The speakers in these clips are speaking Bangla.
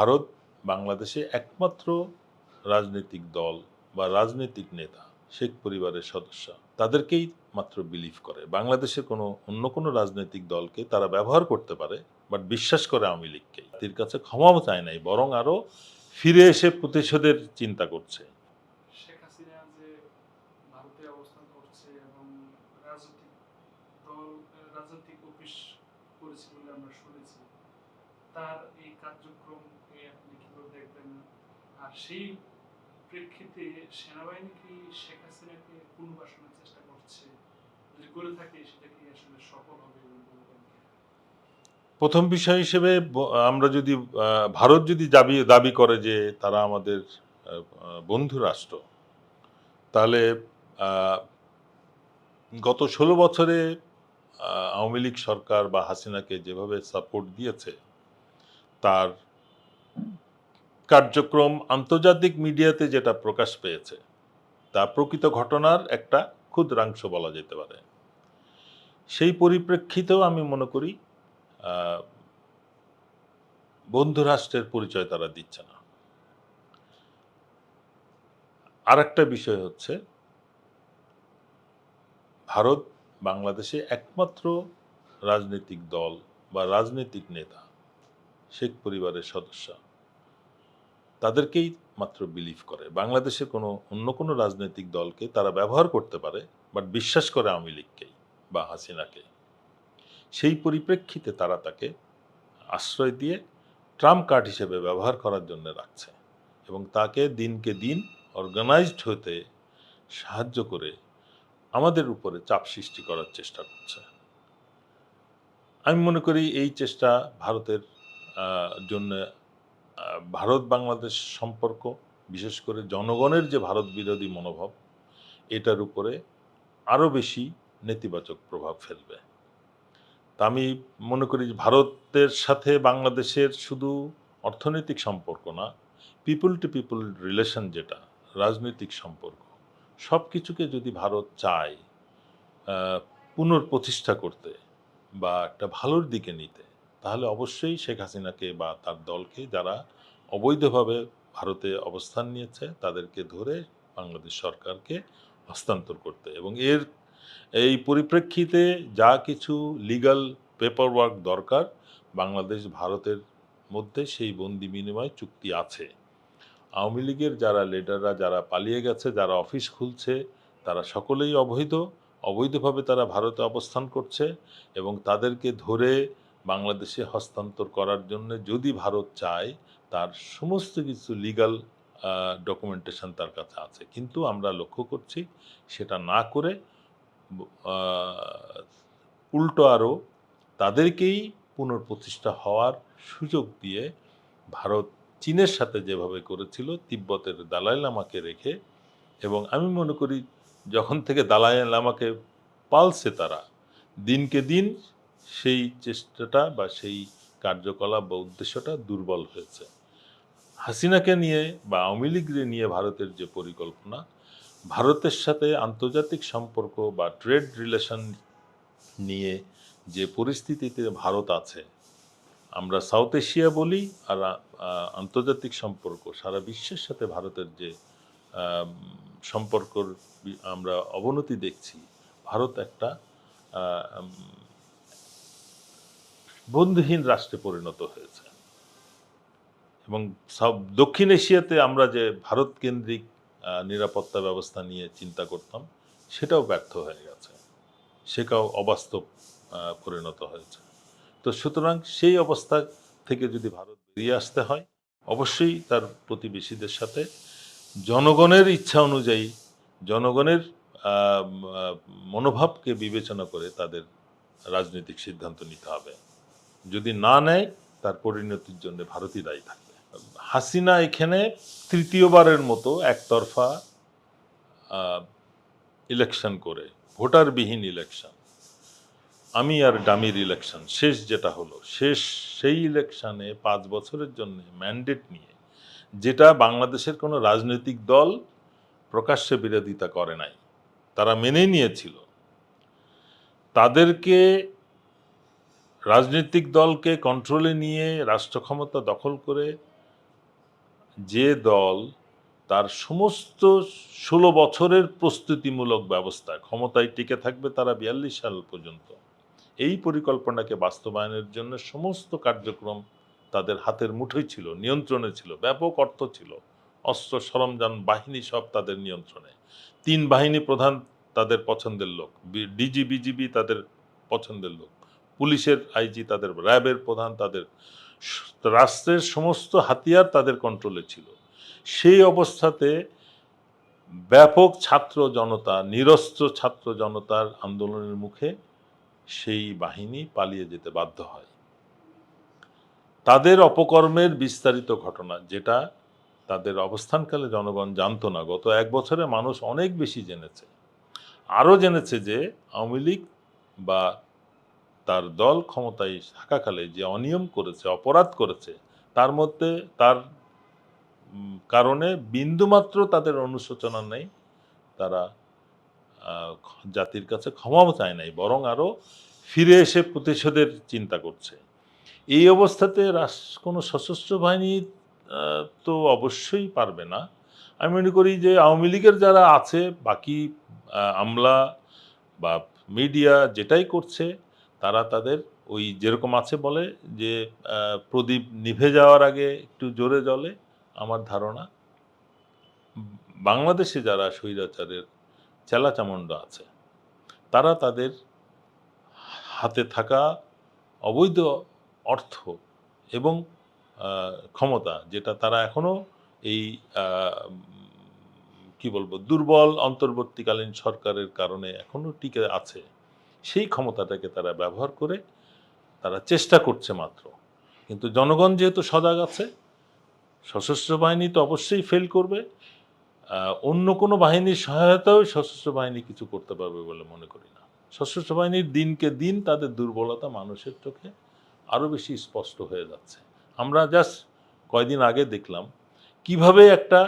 ভারত বাংলাদেশে একমাত্র রাজনৈতিক দল বা রাজনৈতিক নেতা, শেখ পরিবারের সদস্য। তাদেরকেই মাত্র বিলিভ করে। বাংলাদেশের কোনো, অন্য কোনো রাজনৈতিক দলকে তারা ব্যবহার করতে পারে বাট বিশ্বাস করে আওয়ামী লীগকে তাদের কাছে ক্ষমাও চায় নাই, বরং আরও ফিরে এসে প্রতিশোধের চিন্তা করছে। শেখ হাসিনা যে আর সেই প্রেক্ষিতে সেনাবাহিনী কি শেখ হাসিনাকে পুনর্বাসনের চেষ্টা করছে যদি করে থাকে, সেটা কি আসলে সফল হবে? প্রথম বিষয় হিসেবে আমরা যদি ভারত যদি দাবি দাবি করে যে তারা আমাদের বন্ধু রাষ্ট্র, তাহলে গত ষোলো বছরে আওয়ামী লীগ সরকার বা হাসিনাকে যেভাবে সাপোর্ট দিয়েছে, তার কার্যক্রম আন্তর্জাতিক মিডিয়াতে যেটা প্রকাশ পেয়েছে তা প্রকৃত ঘটনার একটা ক্ষুদ্রাংশ বলা যেতে পারে। সেই পরিপ্রেক্ষিতেও আমি মনে করি আহ, বন্ধু রাষ্ট্রের পরিচয় তারা দিচ্ছে না। আর একটা বিষয় হচ্ছে ভারত বাংলাদেশে একমাত্র রাজনৈতিক দল বা রাজনৈতিক নেতা শেখ পরিবারের সদস্য। তাদেরকেই মাত্র বিলিভ করে। বাংলাদেশের কোনো, অন্য কোনো রাজনৈতিক দলকে তারা ব্যবহার করতে পারে বাট বিশ্বাস করে আওয়ামী লীগকেই বা হাসিনাকে সেই পরিপ্রেক্ষিতে তারা তাকে আশ্রয় দিয়ে ট্রাম্প কার্ড হিসেবে ব্যবহার করার জন্য রাখছে এবং তাকে দিনকে দিন অর্গানাইজড হতে সাহায্য করে আমাদের উপরে চাপ সৃষ্টি করার চেষ্টা করছে। আমি মনে করি এই চেষ্টা ভারতের জন্য ভারত বাংলাদেশ সম্পর্ক, বিশেষ করে জনগণের যে ভারত বিরোধী মনোভাব, এটার উপরে আরও বেশি নেতিবাচক প্রভাব ফেলবে। তা আমি মনে করি ভারতের সাথে বাংলাদেশের শুধু অর্থনৈতিক সম্পর্ক না পিপল টু পিপল রিলেশন যেটা, রাজনৈতিক সম্পর্ক সব কিছুকে যদি ভারত চায় পুনর্প্রতিষ্ঠা করতে বা একটা ভালোর দিকে নিতে তাহলে অবশ্যই শেখ হাসিনাকে বা তার দলকে যারা অবৈধভাবে ভারতে অবস্থান নিয়েছে, তাদেরকে ধরে বাংলাদেশ সরকারকে হস্তান্তর করতে। এবং এর এই পরিপ্রেক্ষিতে যা কিছু লিগ্যাল পেপার ওয়ার্ক দরকার, বাংলাদেশ ভারতের মধ্যে সেই বন্দি বিনিময় চুক্তি আছে। আওয়ামী লীগের যারা লিডাররা যারা পালিয়ে গেছে, যারা অফিস খুলছে, তারা সকলেই অবৈধ। অবৈধভাবে তারা ভারতে অবস্থান করছে এবং তাদেরকে ধরে বাংলাদেশে হস্তান্তর করার জন্য যদি ভারত চায়, তার সমস্ত কিছু লিগ্যাল ডকুমেন্টেশন তার কাছে আছে। কিন্তু আমরা লক্ষ্য করছি সেটা না করে উল্টো আরও তাদেরকেই পুনর্প্রতিষ্ঠা হওয়ার সুযোগ দিয়ে ভারত চীনের সাথে যেভাবে করেছিল, তিব্বতের দালাই লামাকে রেখে এবং আমি মনে করি যখন থেকে দালাই লামাকে পালছে তারা, দিনকে দিন সেই চেষ্টাটা বা সেই কার্যকলাপ বা উদ্দেশ্যটা দুর্বল হয়েছে। হাসিনাকে নিয়ে বা আওয়ামী লীগকে নিয়ে ভারতের যে পরিকল্পনা, ভারতের সাথে আন্তর্জাতিক সম্পর্ক বা ট্রেড রিলেশন নিয়ে যে পরিস্থিতিতে ভারত আছে, আমরা সাউথ এশিয়া বলি আর আন্তর্জাতিক সম্পর্ক, সারা বিশ্বের সাথে ভারতের যে সম্পর্কর আমরা অবনতি দেখছি, ভারত একটা বন্ধুহীন রাষ্ট্রে পরিণত হয়েছে। এবং সব দক্ষিণ এশিয়াতে আমরা যে ভারত কেন্দ্রিক নিরাপত্তা ব্যবস্থা নিয়ে চিন্তা করতাম, সেটাও ব্যর্থ হয়ে গেছে। সেটাও অবাস্তব পরিণত হয়েছে। তো সুতরাং সেই অবস্থা থেকে যদি ভারত বেরিয়ে আসতে হয়, অবশ্যই তার প্রতিবেশীদের সাথে জনগণের ইচ্ছা অনুযায়ী, জনগণের মনোভাবকে বিবেচনা করে তাদের রাজনৈতিক সিদ্ধান্ত নিতে হবে। যদি না নেয়, তার পরিণতির জন্য ভারতই দায়ী থাকবে। হাসিনা এখানে তৃতীয়বারের মতো একতরফা ইলেকশন করে, ভোটারবিহীন ইলেকশন আমি আর ডামির ইলেকশন শেষ যেটা হলো, শেষ সেই ইলেকশনে পাঁচ বছরের জন্য ম্যান্ডেট নিয়ে, যেটা বাংলাদেশের কোনো রাজনৈতিক দল প্রকাশ্যে বিরোধিতা করে নাই, তারা মেনে নিয়েছিল। তাদেরকে রাজনৈতিক দলকে কন্ট্রোলে নিয়ে রাষ্ট্র ক্ষমতা দখল করে যে দল তার সমস্ত ষোলো বছরের প্রস্তুতিমূলক ব্যবস্থা, ক্ষমতায় টিকে থাকবে তারা বিয়াল্লিশ সাল পর্যন্ত। এই পরিকল্পনাকে বাস্তবায়নের জন্য সমস্ত কার্যক্রম তাদের হাতের মুঠোয় ছিল, নিয়ন্ত্রণে ছিল, ব্যাপক অর্থ ছিল। অস্ত্র, সরঞ্জাম, বাহিনী সব তাদের নিয়ন্ত্রণে। তিন বাহিনী প্রধান তাদের পছন্দের লোক ডিজি, বিজিবি তাদের পছন্দের লোক। পুলিশের আইজি, তাদের র্যাবের প্রধান, তাদের রাষ্ট্রের সমস্ত হাতিয়ার তাদের কন্ট্রোলে ছিল। সেই অবস্থাতে ব্যাপক ছাত্র জনতা, নিরস্ত্র ছাত্র জনতার আন্দোলনের মুখে সেই বাহিনী পালিয়ে যেতে বাধ্য হয়। তাদের অপকর্মের বিস্তারিত ঘটনা, যেটা তাদের অবস্থানকালে জনগণ জানতো না, গত এক বছরে মানুষ অনেক বেশি জেনেছে। আরও জেনেছে যে আওয়ামী লীগ বা তার দল ক্ষমতায় থাকাকালে যে অনিয়ম করেছে, অপরাধ করেছে, তার মধ্যে তার কারণে বিন্দুমাত্র তাদের অনুশোচনা নেই। তারা জাতির কাছে ক্ষমাও চায় নাই, বরং আরও ফিরে এসে প্রতিশোধের চিন্তা করছে। এই অবস্থাতে রাস- কোনো সশস্ত্র বাহিনী তো অবশ্যই পারবে না। আমি মনে করি যে আওয়ামী লীগের যারা আছে, বাকি আমলা বা মিডিয়া যেটাই করছে তারা তাদের ওই যেরকম আছে বলে যে প্রদীপ নিভে যাওয়ার আগে একটু জোরে জলে, আমার ধারণা বাংলাদেশে যারা স্বৈরাচারের চেলাচামুন্ড আছে, তারা তাদের হাতে থাকা অবৈধ অর্থ এবং ক্ষমতা যেটা তারা এখনও এই কি বলব, দুর্বল অন্তর্বর্তীকালীন সরকারের কারণে এখনও টিকে আছে। সেই ক্ষমতাটাকে তারা ব্যবহার করে তারা চেষ্টা করছে মাত্র। কিন্তু জনগণ যেহেতু সজাগ আছে, সশস্ত্র বাহিনী তো অবশ্যই ফেল করবে অন্য কোনো বাহিনীর সহায়তাও সশস্ত্র বাহিনী কিছু করতে পারবে বলে মনে করি না। সশস্ত্র বাহিনীর দিনকে দিন তাদের দুর্বলতা মানুষের চোখে আরও বেশি স্পষ্ট হয়ে যাচ্ছে। আমরা জাস্ট কয়দিন আগে দেখলাম কীভাবে একটা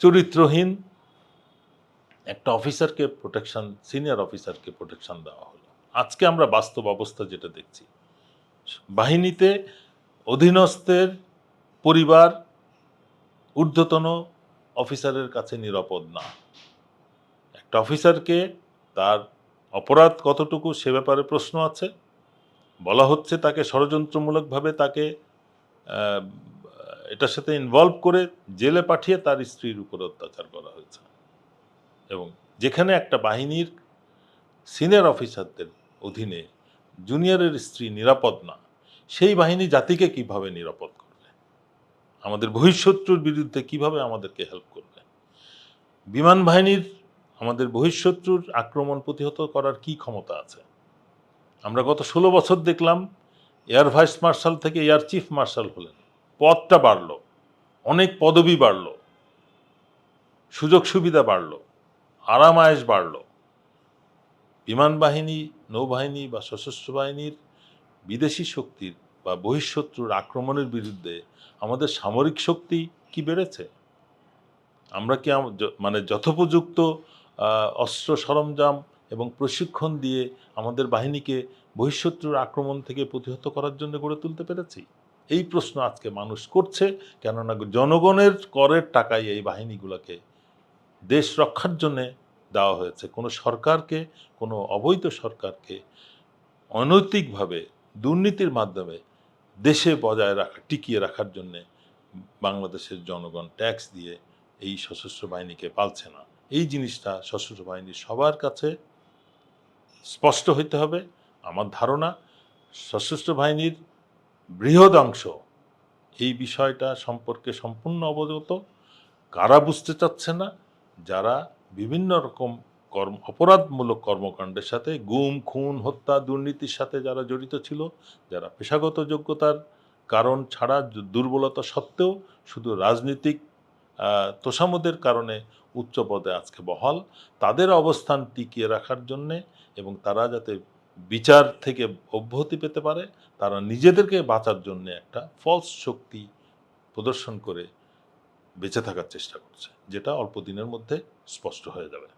চরিত্রহীন একটা অফিসারকে প্রোটেকশন সিনিয়র অফিসারকে প্রোটেকশন দেওয়া হলো। আজকে আমরা বাস্তব অবস্থা যেটা দেখছি, বাহিনীতে অধীনস্থের পরিবার ঊর্ধ্বতন অফিসারের কাছে নিরাপদ না। একটা অফিসারকে তার অপরাধ কতটুকু সে ব্যাপারে প্রশ্ন আছে। বলা হচ্ছে তাকে ষড়যন্ত্রমূলকভাবে তাকে এটার সাথে ইনভলভ করে জেলে পাঠিয়ে তার স্ত্রীর উপর অত্যাচার করা হয়েছে। এবং যেখানে একটা বাহিনীর সিনিয়র অফিসারদের অধীনে জুনিয়রের স্ত্রী নিরাপদ না, সেই বাহিনী জাতিকে কীভাবে নিরাপদ করবে? আমাদের বহিঃশত্রুর বিরুদ্ধে কীভাবে আমাদেরকে হেল্প করবে? বিমান বাহিনীর আমাদের বহিঃশত্রুর আক্রমণ প্রতিহত করার কি ক্ষমতা আছে? আমরা গত ষোলো বছর দেখলাম এয়ার ভাইস মার্শাল থেকে এয়ার চিফ মার্শাল হলেন। পদটা বাড়লো, অনেক পদবি বাড়লো সুযোগ সুবিধা বাড়লো। আরাম আয়েস বাড়লো। বিমান বাহিনী, নৌবাহিনী বা সশস্ত্র বাহিনীর বিদেশি শক্তির বা বহিঃশত্রুর আক্রমণের বিরুদ্ধে আমাদের সামরিক শক্তি কি বেড়েছে? আমরা কি মানে যথোপযুক্ত অস্ত্র সরঞ্জাম এবং প্রশিক্ষণ দিয়ে আমাদের বাহিনীকে বহিঃশত্রুর আক্রমণ থেকে প্রতিহত করার জন্য গড়ে তুলতে পেরেছি? এই প্রশ্ন আজকে মানুষ করছে, কেননা জনগণের করের টাকায় এই বাহিনীগুলোকে দেশ রক্ষার জন্যে দেওয়া হয়েছে। কোনো সরকারকে, কোনো অবৈধ সরকারকে অনৈতিকভাবে দুর্নীতির মাধ্যমে দেশে বজায় রাখা টিকিয়ে রাখার জন্যে বাংলাদেশের জনগণ ট্যাক্স দিয়ে এই সশস্ত্র বাহিনীকে পালছে না। এই জিনিসটা সশস্ত্র বাহিনীর সবার কাছে স্পষ্ট হইতে হবে। আমার ধারণা, সশস্ত্র বাহিনীর বৃহৎ অংশ এই বিষয়টা সম্পর্কে সম্পূর্ণ অবগত। কারা বুঝতে চাচ্ছে না যারা বিভিন্ন রকম কর্ম, অপরাধমূলক কর্মকাণ্ডের সাথে, গুম, খুন, হত্যা, দুর্নীতির সাথে যারা জড়িত ছিল, যারা পেশাগত যোগ্যতার কারণ ছাড়া, দুর্বলতা সত্ত্বেও শুধু রাজনৈতিক তোষামদের কারণে উচ্চ পদে আজকে বহাল, তাদের অবস্থান টিকিয়ে রাখার জন্যে এবং তারা যাতে বিচার থেকে অব্যাহতি পেতে পারে, তারা নিজেদেরকে বাঁচার জন্য একটা ফলস শক্তি প্রদর্শন করে বেঁচে থাকার চেষ্টা করছে। যেটা অল্প দিনের মধ্যে স্পষ্ট হয়ে যাবে।